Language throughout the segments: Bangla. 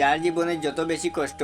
যার জীবনে যত বেশি কষ্ট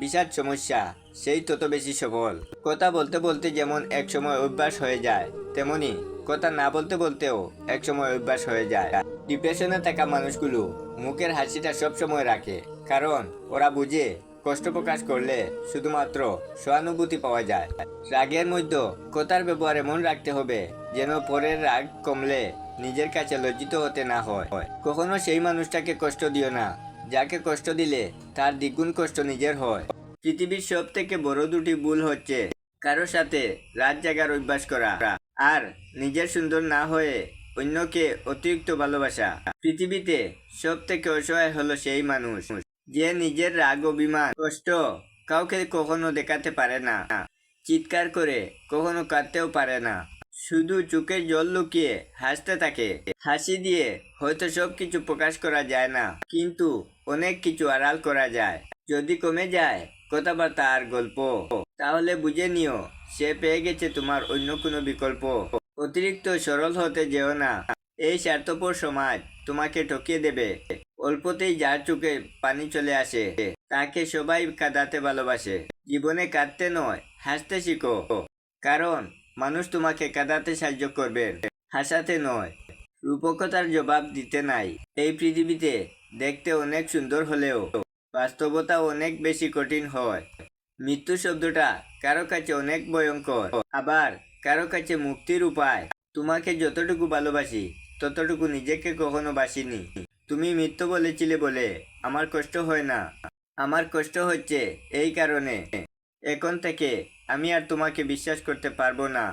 বিষাদ সমস্যা, সেই তত বেশি সবল। কথা বলতে বলতে যেমন এক সময় অভ্যাস হয়ে যায়, তেমনি কথা না বলতে বলতেও এক সময় অভ্যাস হয়ে যায়। ডিপ্রেশনে থাকা মানুষগুলো মুখের হাসিটা সব সময় রাখে, কারণ ওরা বুঝে কষ্ট প্রকাশ করলে শুধুমাত্র সহানুভূতি পাওয়া যায়। রাগের মধ্যে কথার ব্যবহার এমন রাখতে হবে যেন পরের রাগ কমলে নিজের কাছে লজ্জিত হতে না হয়। কখনো সেই মানুষটাকে কষ্ট দিও না যাকে কষ্ট দিলে, তার দ্বিগুণ কষ্ট নিজের হয়। পৃথিবীর সব থেকে বড় দুটি ভুল হচ্ছে, কারও সাথে রাত জাগার অভ্যাস করা আর নিজের সুন্দর না হয়ে অন্যকে অতিরিক্ত ভালোবাসা। পৃথিবীতে সব থেকে অসহায় হলো সেই মানুষ, যে নিজের রাগ, অভিমান, কষ্ট কাউকে কখনো দেখাতে পারে না, চিৎকার করে কখনো কাঁদতেও পারে না। শুধু চোখের জল লুকিয়ে হাসতে থাকে, হাসি দিয়ে হয়তো সব কিছু প্রকাশ করা যায় না, কিন্তু অনেক কিছু আড়াল করা যায়। যদি কমে যায়, কথাবার্তা আর গল্প। তাহলে বুঝে নিও, সে পেয়ে গেছে তোমার অন্য কোনো বিকল্প। অতিরিক্ত সরল হতে যেও না। এই স্বার্থপর সমাজ তোমাকে ঠকিয়ে দেবে। অল্পতেই যার চোখে পানি চলে আসে, তাকে সবাই কাঁদাতে ভালোবাসে। জীবনে কাঁদতে নয়, হাসতে শিখো। কারণ মানুষ তোমাকে কাঁদাতে সাহায্য করবে, হাসাতে নয়। রূপকতার জবাব দিতে নাই। এই পৃথিবীতে দেখতে অনেক সুন্দর হলেও বাস্তবতা অনেক বেশি কঠিন হয়। মৃত্যু শব্দটা কারও কাছে অনেক ভয়ঙ্কর, আবার কারও কাছে মুক্তির উপায়। তোমাকে যতটুকু ভালোবাসি, ততটুকু নিজেকে কখনো বাসিনি। তুমি মৃত্যু বলেছিলে বলে আমার কষ্ট হয় না। আমার কষ্ট হচ্ছে এই কারণে। এখন থেকে আমি আর তোমাকে বিশ্বাস করতে পারব না।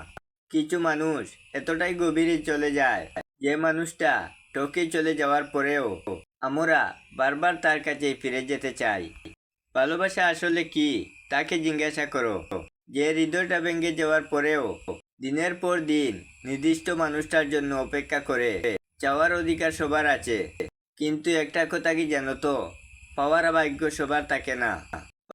কিছু মানুষ এতটাই গভীরে চলে যায়। যে মানুষটা ঠকে চলে যাওয়ার পরেও আমরা বারবার তার কাছে ফিরে যেতে চাই ভালোবাসা আসলে কি, তাকে জিজ্ঞাসা করো। যে হৃদয়টা ভেঙে যাওয়ার পরেও দিনের পর দিন নির্দিষ্ট মানুষটার জন্য অপেক্ষা করে চাওয়ার অধিকার সবার আছে। কিন্তু একটা কথা কি জানো তো? পাওয়ার ভাগ্য সবার থাকে না।